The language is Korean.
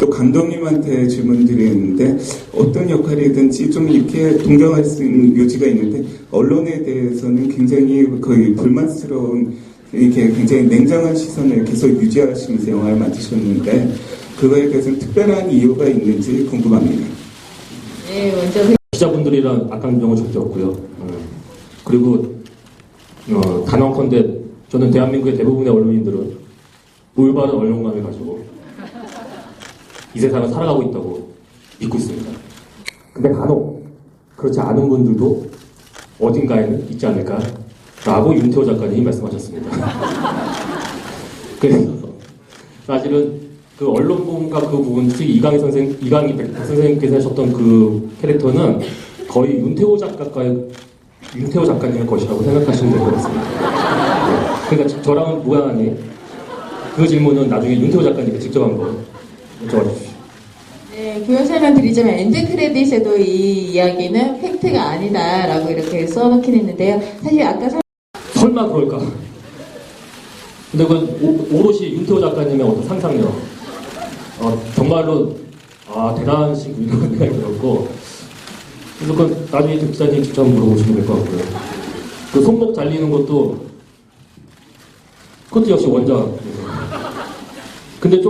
또 감독님한테 질문드리는데 어떤 역할이든지 좀 이렇게 동경할 수 있는 요지가 있는데 언론에 대해서는 굉장히 거의 불만스러운 이렇게 굉장히 냉정한 시선을 계속 유지하시면서 영화를 만드셨는데 그거에 대해서는 특별한 이유가 있는지 궁금합니다. 네, 먼저 기자분들이랑 악감정은 절대 없고요. 어, 그리고 어, 단언컨대 저는 대한민국의 대부분의 언론인들은 올바른 언론감을 가지고 이 세상을 살아가고 있다고 믿고 있습니다. 근데 간혹 그렇지 않은 분들도 어딘가에는 있지 않을까 라고 윤태호 작가님이 말씀하셨습니다. 그래서 사실은 그 언론본과 그 부분, 특히 이강희 선생, 이강희 백 선생님께서 하셨던 그 캐릭터는 거의 윤태호 작가과의 윤태호 작가님의 것이라고 생각하시면 될 것 같습니다. 네. 그러니까 저- 저랑은 무관하니 그 질문은 나중에 윤태호 작가님이 직접 한번 여쭤봐 주십시오. 네, 교육 설명 드리자면 엔드 크레딧에도 이 이야기는 팩트가 아니다라고 이렇게 써놓긴 했는데요. 사실 아까 설- 설마 그럴까? 근데 그건 오- 오롯이 윤태호 작가님의 어떤 상상력. 어, 정말로, 아, 대단하신 분이라는 생각이 들었고, 그래서 그건 나중에 그 기자님 직접 물어보시면 될 것 같고요. 그 손목 잘리는 것도, 그것도 역시 원작. 근데 좀